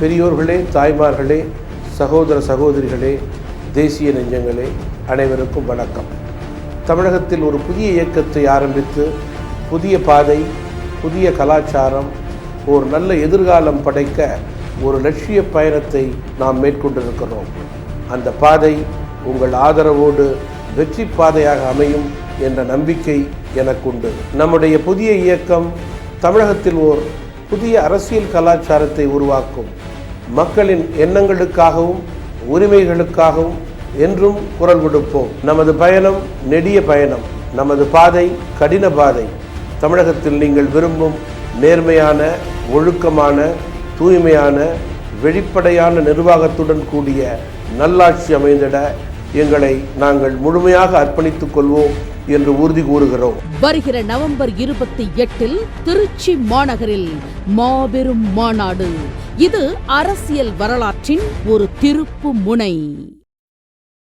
பெரியோர்களே தாய்மார்களே சகோதர சகோதரிகளே தேசிய நெஞ்சங்களே அனைவருக்கும் வணக்கம். தமிழகத்தில் ஒரு புதிய இயக்கத்தை ஆரம்பித்து புதிய பாதை புதிய கலாச்சாரம் ஒரு நல்ல எதிர்காலம் படைக்க ஒரு லட்சிய பயணத்தை நாம் மேற்கொண்டிருக்கிறோம். அந்த பாதை உங்கள் ஆதரவோடு வெற்றி பாதையாக அமையும் என்ற நம்பிக்கை எனக்குண்டு. நம்முடைய புதிய இயக்கம் தமிழகத்தில் ஓர் புதிய அரசியல் கலாச்சாரத்தை உருவாக்கும். மக்களின் எண்ணங்களுக்காகவும் உரிமைகளுக்காகவும் என்றும் குரல் கொடுப்போம். நமது பயணம் நெடிய பயணம். நமது பாதை கடின பாதை. தமிழகத்தில் நீங்கள் விரும்பும் நேர்மையான ஒழுக்கமான தூய்மையான வெளிப்படையான நிர்வாகத்துடன் கூடிய நல்லாட்சி அமைந்திட எங்களை நாங்கள் முழுமையாக அர்ப்பணித்துக் கொள்வோம். என்று உறுதி கூறுகிறோம். வருகிற நவம்பர் இருபத்தி எட்டில் திருச்சி மாநகரில் மாபெரும் மாநாடு. இது அரசியல் வரலாற்றின் ஒரு திருப்பு முனை.